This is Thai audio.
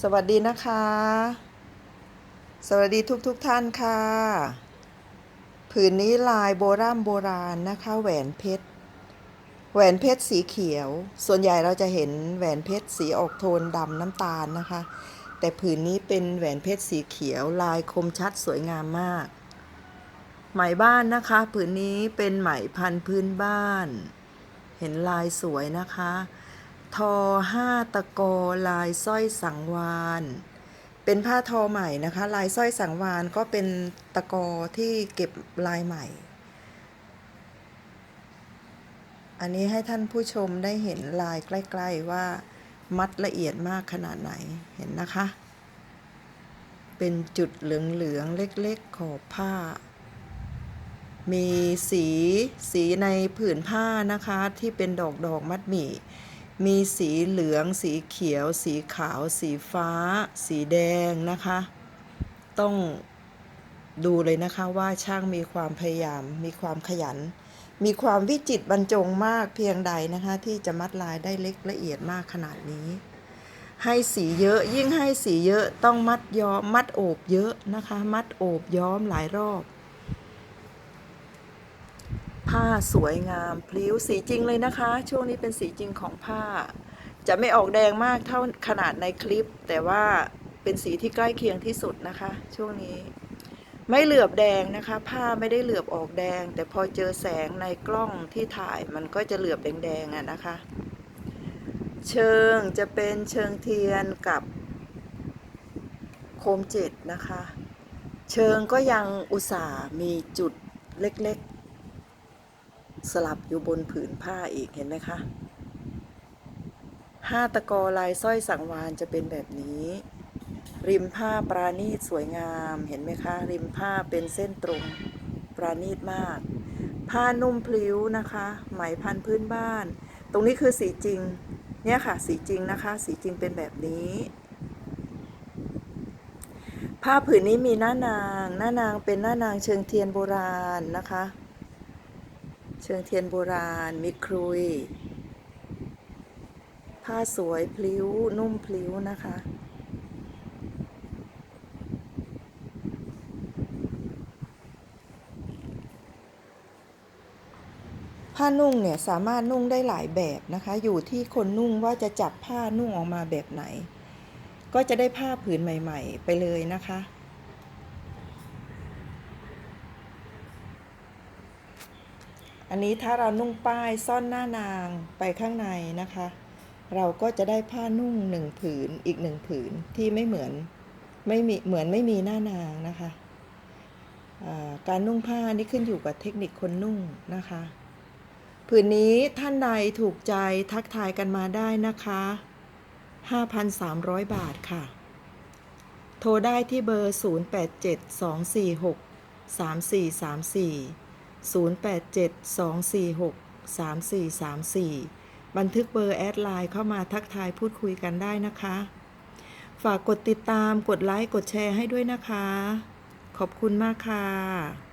สวัสดีนะคะ สวัสดีทุกทุกท่านค่ะ ผืนนี้ลายโบราณโบราณนะคะแหวนเพชร แหวนเพชรสีเขียว ส่วนใหญ่เราจะเห็นแหวนเพชรสีออกโทนดำน้ำตาลนะคะ แต่ผืนนี้เป็นแหวนเพชรสีเขียว ลายคมชัดสวยงามมาก ไหมบ้านนะคะ ผืนนี้เป็นไหมพันธุ์พื้นบ้าน เห็นลายสวยนะคะ ทอห้าตะโกลายสร้อยสังวานเป็นผ้าทอใหม่นะคะ ลายสร้อยสังวานก็เป็นตะกอที่เก็บลายใหม่ อันนี้ให้ท่านผู้ชมได้เห็นลายใกล้ ๆว่ามัดละเอียดมากขนาดไหนเห็นนะคะ เป็นจุดเหลืองๆเล็กๆขอบผ้า มีสีสีในผืนผ้านะคะที่เป็นดอกดอกมัดหมี่ มีสีเหลือง สีเขียว สีขาว สีฟ้า สีแดงนะคะ ต้องดูเลยนะคะว่าช่างมีความพยายาม มีความขยัน มีความวิจิตบรรจงมากเพียงใดนะคะ ที่จะมัดลายได้เล็กละเอียดมากขนาดนี้ ให้สีเยอะยิ่งให้สีเยอะต้องมัดย้อมมัดโอบเยอะนะคะ มัดโอบย้อมหลายรอบ ผ้าสวยงามพลิ้วสีจริงเลยนะคะ ช่วงนี้เป็นสีจริงของผ้า จะไม่ออกแดงมากเท่าขนาดในคลิป แต่ว่าเป็นสีที่ใกล้เคียงที่สุดนะคะ ช่วงนี้ ไม่เหลือบแดงนะคะ ผ้าไม่ได้เหลือบออกแดง แต่พอเจอแสงในกล้องที่ถ่ายมันก็จะเหลือบแดงๆอะนะคะ เชิงจะเป็นเชิงเทียนกับโคมเจ็ดนะคะ เชิงก็ยังอุตส่าห์มีจุดเล็ก สลับอยู่บนผืนผ้าอีกเห็นไหมคะห้าตะกอลายสร้อยสังวานจะเป็นแบบนี้ ริมผ้าปราณีตสวยงามเห็นไหมคะ ริมผ้าเป็นเส้นตรงปราณีตมาก ผ้านุ่มพลิ้วนะคะ ไหมพันพื้นบ้าน ตรงนี้คือสีจริง เนี่ยค่ะสีจริงนะคะ สีจริงเป็นแบบนี้ ผ้าผืนนี้มีหน้านาง หน้านางเป็นหน้านางเชิงเทียนโบราณนะคะ เชิงเทียนโบราณมีครุย ผ้าสวยพลิ้ว นุ่มพลิ้วนะคะ ผ้านุ่งเนี่ยสามารถนุ่งได้หลายแบบนะคะ อยู่ที่คนนุ่งว่าจะจับผ้านุ่งออกมาแบบไหน ก็จะได้ผ้าผืนใหม่ ๆ ไปเลยนะคะ อันนี้ถ้าเรานุ่งป้ายซ่อนหน้านางไปข้างในนะคะ เราก็จะได้ผ้านุ่งหนึ่งผืนอีกหนึ่งผืนที่ไม่เหมือนไม่มีเหมือนไม่มีหน้านางนะคะการนุ่งผ้านี่ขึ้นอยู่กับเทคนิคคนนุ่งนะคะผืนนี้ท่านใดถูกใจทักทายกันมาได้นะคะ 5,300 บาทค่ะ โทรได้ที่เบอร์ 0872463434 บันทึกเบอร์แอดไลน์เข้ามาทักทายพูดคุยกันได้นะคะ ฝากกดติดตามกดไลค์กดแชร์ให้ด้วยนะคะ ขอบคุณมากค่ะ